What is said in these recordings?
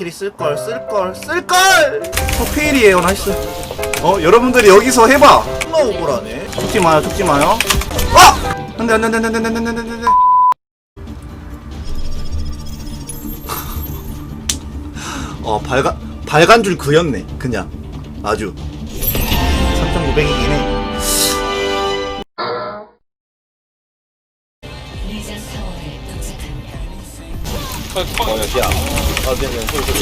발키리 쓸걸 쓸걸 쓸걸! 토페일이에요 나이스 어 여러분들이 여기서 해봐. 억울하네. 죽지 마요 죽지 마요. 아! 안돼 안돼 안돼 안돼 안돼 안돼 안돼. 안돼 어 발간 발간 줄 그였네 그냥. 아주. 3,900이긴 해 어 여기야 아 미안 소리 소리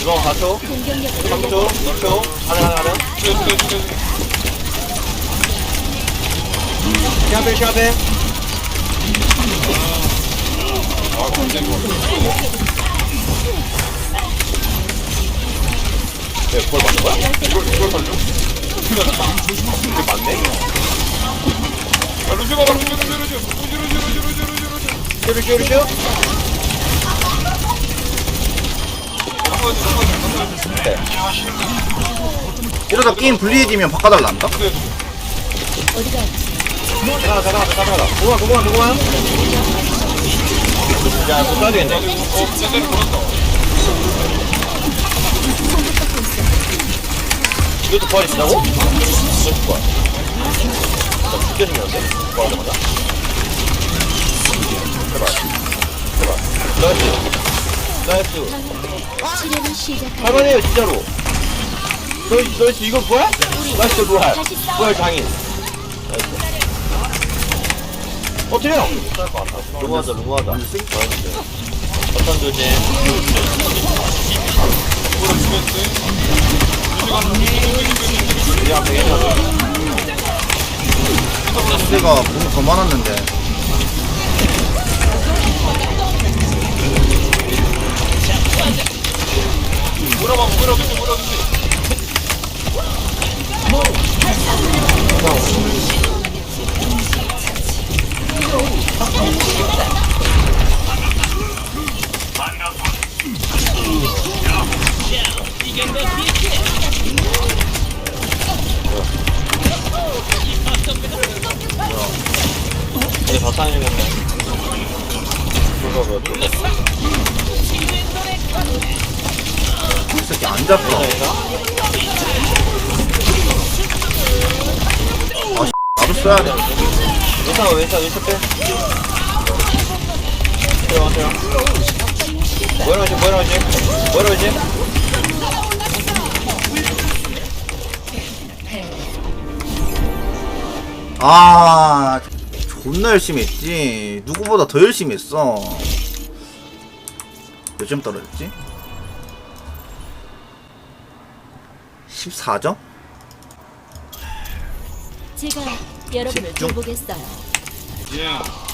이거 4초 3초 2초 하나 하나 하나 샤베 샤베 네, 그걸 맞는 거야? 이걸 이걸 걸려? 이게 맞네? 바로 죽어 바로 죽어 바로 죽어 가, 루시가. 네. 이러다 게임 불리해지면? 어디가 있지? 가라 가라 가라 가라 고마 고마 고마 야 그거 써야 되겠네 이것도 부활이 된다고? 이것도 부활 나 죽게 생겼는데? 부활하자마자 나이스. 나이스. 치료를 시작합니다. 할만해요 진짜로. 너희 너희 이거 부활? 나이스 부활 부활 장인 어 루무하자 루무하자 나이스 어떤 조심 우리 앞에 괜찮아 상대가 몸이 더 많았는데 물어봐 물어보지 물어보지 잡혀 괜찮아? 나도 괜찮아 왼쪽 왼쪽 빼 들어가세요 뭐라 하지 뭐라 하지 뭐라 하지 아 존나 열심히 했지 누구보다 더 열심히 했어 몇 점 떨어졌지? 14점? 제가 여러분을 집중. 돌보겠어요.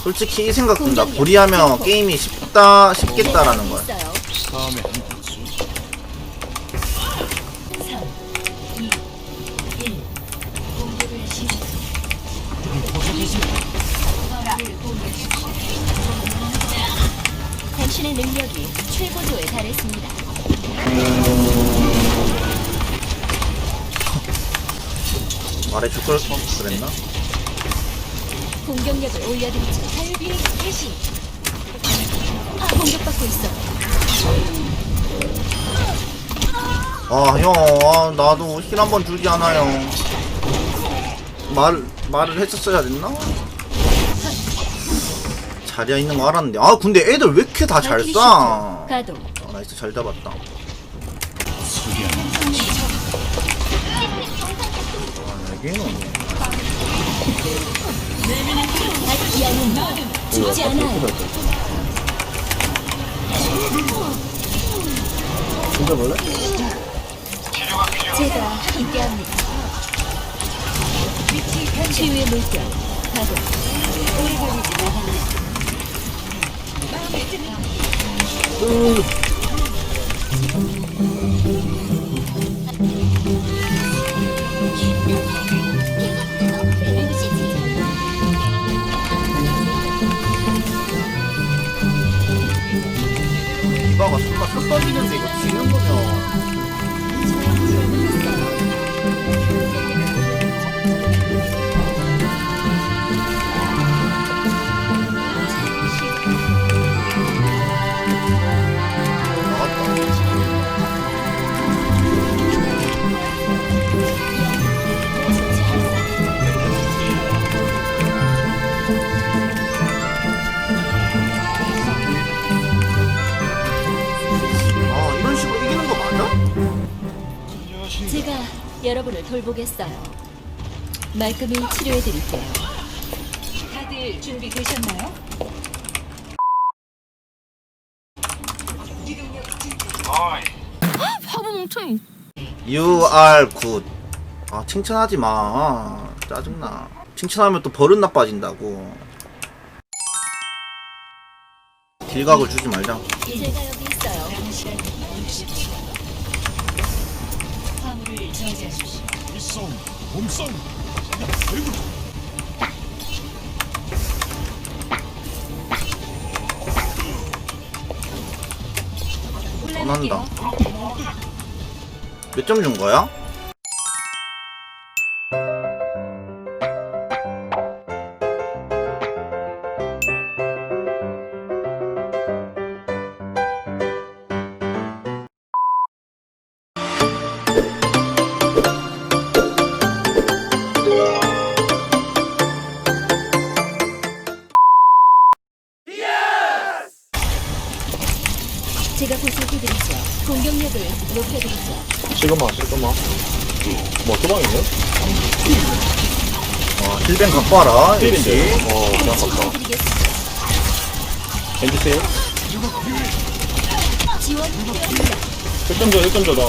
솔직히 이 생각 든다 보리하면 게임이 쉽다 쉽겠다라는 거야 있어요. 공격을 시작. 당신의 능력이 최고조에 달했습니다. 말해줄 걸 그랬나? 공격력을 올려드리죠. 달비 개시. 아, 공격받고 있어. 아, 형, 아, 나도 힐 한 번 주지 않아요. 말, 말을 했었어야 됐나? 자리에 있는 거 알았는데. 아, 근데 애들 왜 이렇게 다 잘 쏴? 아. 나이스, 잘 잡았다. 아, 여 않아요. 진짜 볼래? 제가 함께합니다. 치유의 물결 가동. 오래 걸리지 않았네. 이 pouquinhozinho. Sim. 제가 여러분을 돌보겠어요. 말끔히 치료해드릴게요. 다들 준비되셨나요? 바보 멍청이. You are good. 아 칭찬하지 마. 짜증나. 칭찬하면 또 버릇 나빠진다고. 딜각을 주지 말자. 제가 여기 있어 안 난다. 몇 점 준 거야? 봐라 겐지 어, 그냥 갔다. 겐지 세일. 1점 줘, 1점 줘, 나.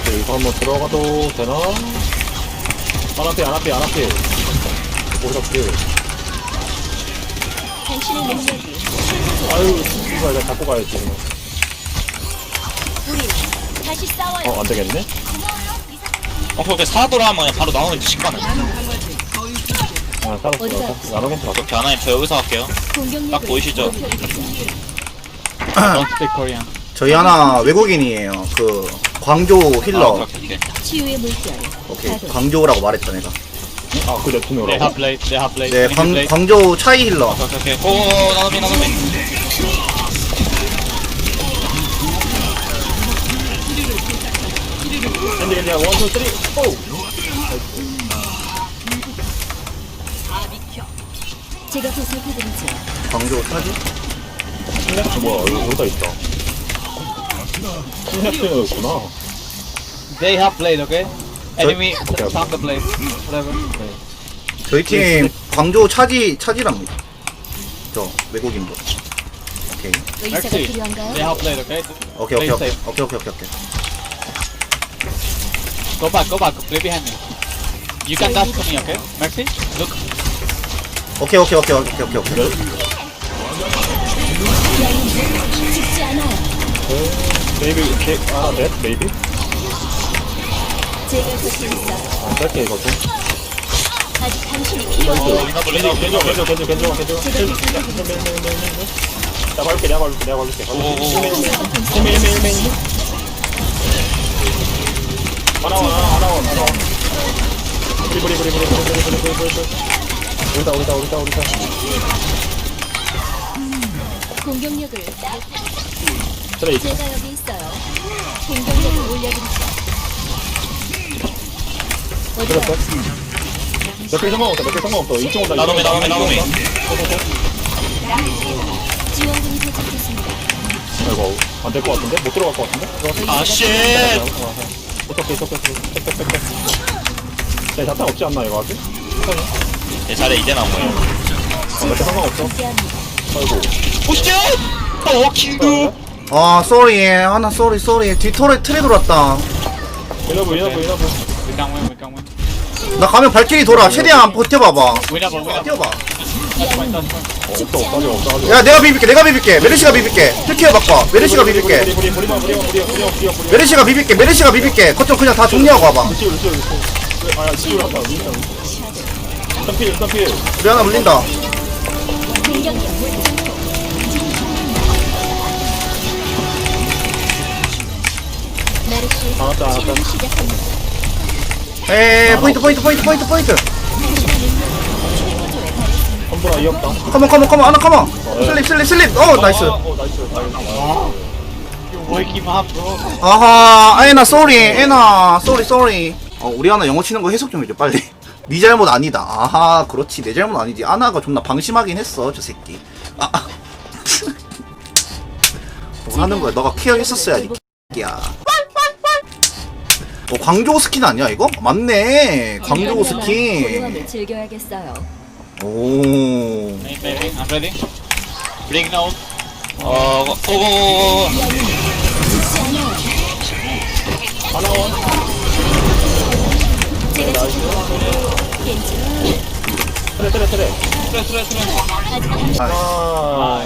오케이, 이거 한번 들어가도 되나? 안아피, 안아피, 안아피. 오르락길. 아유, 이거 일단 갖고 가야지. 어, 안 되겠네? 어, 그렇게 사도라 하면 바로 나오는 직관을. 아? 살았어 나눠면 봤어 오케이, 하나님, 저 여기서 할게요. 딱 보이시죠? 저희 하나 외국인이에요. 그 광조 아, 힐러. 오케이, 오케이. 치유의 물결. 오케이. 광조라고 말했다 내가. 아그 랩투너라고? 네, 핫블레이드, 네. 네, 광, 광조 차이 힐러. 오케이, 오케이. 고, 나눔이, 나눔이. 엔디 원투 쓰리 오! 제가 보살펴드리죠. 광조 차지? 신렉트 뭐야 여기 여기다 있다 신렉트였구나 They have blade, okay? Enemy okay, okay. found the blade. Whatever. 저희 팀 광조 차지 차지랍니다. 저 외국인도. 오케이. 의사가 Actually, 필요한가요? they have blade, okay? 오케이 오케이 오케이 Play 오케이 오케이 오케이 오케이. Go back, go back, play behind me. You can dash to me, okay? Mercy, look. 오케이 오케이 오케이 오케이 오케이 오케이 Maybe take 하나 넷, maybe. 제가 볼수 있어. 아, 짧게 이거 좀. 아직 당신이 필요해. 괜찮아, 괜찮아, 괜찮아, 괜찮아, 괜찮아. 내가 걸을게, 내가 걸을게, 내가 걸을게. 걸을게. 1명, 1명, 1명. 힘이 하나 와 하나 와 하나 와 브리 브리 브리 브리 브리 브리 브리 브리 브리 우리다 우리다 우리다 우리다 공격력을 트레이 제가 여기 있어요. 공격력을 올려드리죠. 그랬어 몇개 상관없어 몇개 상관없어 이쪽 온다 나눔이, 나눔이, 나눔이. 지원군이 도착했습니다. 아이고 안될 것 같은데? 못 들어갈 것 같은데? 아, 오케이 오케이 오케이 오케이 자탄 없지 않나 이거 아직? 제 차례 이제 나온 거예요. 어, 아, 상관없어 아이고 보시죠! 어, 아, 킹도. 아 쏘리 아나 쏘리 쏘리 뒤털에 틀에 돌았다 이나보 이나보 이나보 We can't win, 나 가면 발길이 돌아 최대한 버텨봐봐 We 뭐냐. 버텨봐. 없어 없어 없어 없어 야 내가 비빌게 내가 비빌게. 메르시가 비빌게. tür키에 바꿔 메르시가 비빌게. 우리 우리 우리만 우리만 우리 우리 우리 우리 우리 메르시가 비빌게 메르시가 비빌게. 거점 그냥 다 정리하고 와봐. 루시 루시 루시 아야 지울 한다 민상 일단 필 일단 필 우리 하나 물린다. 알았다, 알았다. 치료를 시작합니다. 에이 포인트 포인트 포인트 포인트 포인트 달했습니다. 컴보라 이었다 컴온 컴온 컴온. 하나 컴온. 슬립 슬립 슬립. 어 나이스. 어 나이스. 아하 에나 쏘리 에나. 쏘리 쏘리 어 우리 하나 영어 치는 거 해석 좀 해줘 빨리. 네 잘못 아니다. 아하 그렇지. 내 잘못 아니지. 아나가 존나 방심하긴 했어 저 새끼. 아, 아. 뭐 하는 거야? 너가 케어 했었어야지 야. 어 광조 스킨 아니야 이거? 맞네. 광조 스킨. 즐겨야겠어요. 오 Main. I'm ready. Bring no. 어 고 고 고고 제가 지켜볼게요. 겐지. 트레 트레 트레 트레 트레 트레 아.